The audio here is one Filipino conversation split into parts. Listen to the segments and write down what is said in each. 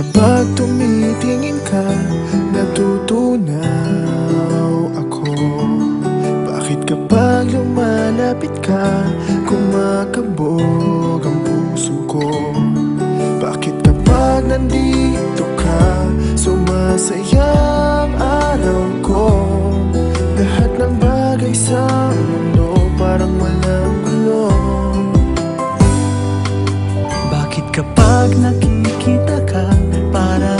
Kapag tumitingin ka, natutunaw ako. Bakit kapag lumalapit ka, kumakabog ang puso ko. Masayang araw ko. Lahat ng bagay sa mundo Parang walang gulo. Bakit kapag nakikita ka Parang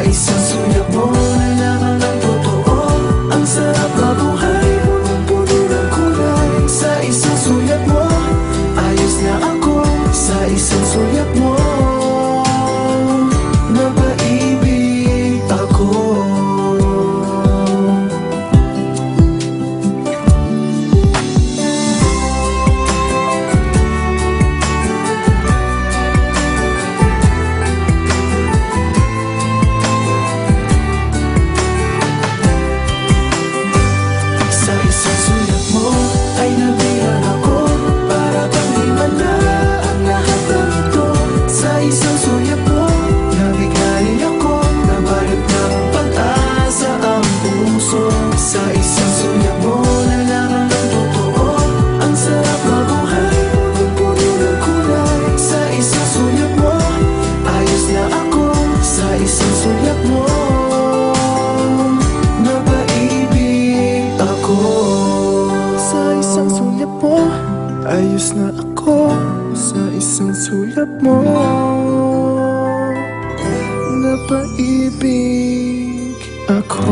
Isso. É sans niya po. Ayos na ako sa isang sulat mo. Napaibig ako.